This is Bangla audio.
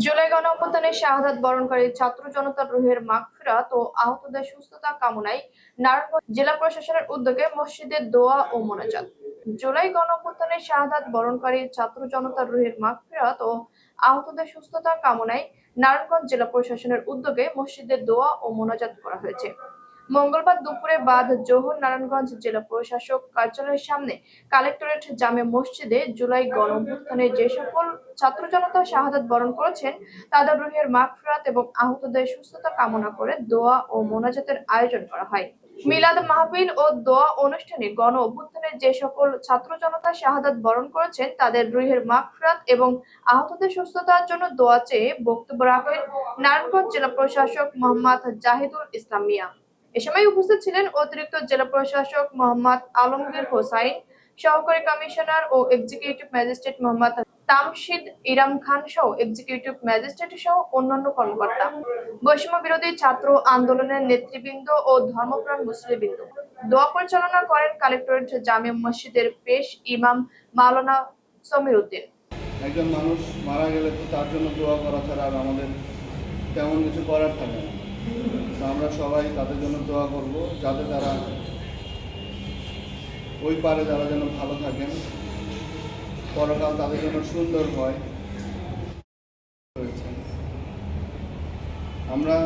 জুলাই গণ অভ্যুত্থানে শাহাদাত বরণকারী ছাত্র জনতার রুহের মাগফিরাত ও আহতদের সুস্থতা কামনায় নারায়ণগঞ্জ জেলা প্রশাসনের উদ্যোগে মসজিদে দোয়া ও মোনাজাত। জুলাই গণ অভ্যুত্থানে শাহাদাত বরণকারী ছাত্র জনতার রুহের মাগফিরাত ও আহতদের সুস্থতা কামনায় নারায়ণগঞ্জ জেলা প্রশাসনের উদ্যোগে মসজিদে দোয়া ও মোনাজাত করা হয়েছে। মঙ্গলবার দুপুরে বাদ জোহর নারায়ণগঞ্জ জেলা প্রশাসক কার্যালয়ের সামনে কালেক্টরেট জামে মসজিদে জুলাই গণ অভ্যুত্থানে যে সকল ছাত্র জনতা শাহাদাত বরণ করেছেন, তাদের রুহের মাগফিরাত এবং আহতদের সুস্থতা কামনা করে দোয়া ও মোনাজাতের আয়োজন করা হয়। মিলাদ মাহফিল ও দোয়া অনুষ্ঠানে গণ অভ্যুত্থানে যে সকল ছাত্র জনতা শাহাদাত বরণ করেছেন, তাদের রুহের মাগফিরাত এবং আহতদের সুস্থতার জন্য দোয়া চেয়ে বক্তব্য রাখেন নারায়ণগঞ্জ জেলা প্রশাসক মোহাম্মদ জাহিদুল ইসলাম মিয়া। এ সময় উপস্থিত ছিলেন অতিরিক্ত জেলা প্রশাসক মোহাম্মদ আলমগীর হোসাইন, সহকারী কমিশনার ও এক্সিকিউটিভ ম্যাজিস্ট্রেট মোহাম্মদ তামশিদ ইরাম খান সহ এক্সিকিউটিভ ম্যাজিস্ট্রেট সহ অন্যান্য কর্মকর্তা। বৈষম্য বিরোধী ছাত্র আন্দোলনের নেতৃবৃন্দ ও ধর্মপ্রাণ মুসলিমবৃন্দ। দোয়া পরিচালনা করেন কালেক্টরেট জামে মসজিদের পেশ ইমাম মাওলানা সমীর উদ্দিন। একজন মানুষ মারা গেলে তো তার জন্য দোয়া করা ছাড়া আর আমাদের তেমন কিছু করার থাকে না। আমরা সবাই তাদের জন্য দোয়া করব, যাতে তারা ওই পারে তারা যেন ভালো থাকেন। পরকাল তাদের জন্য সুন্দর হয়। আমরা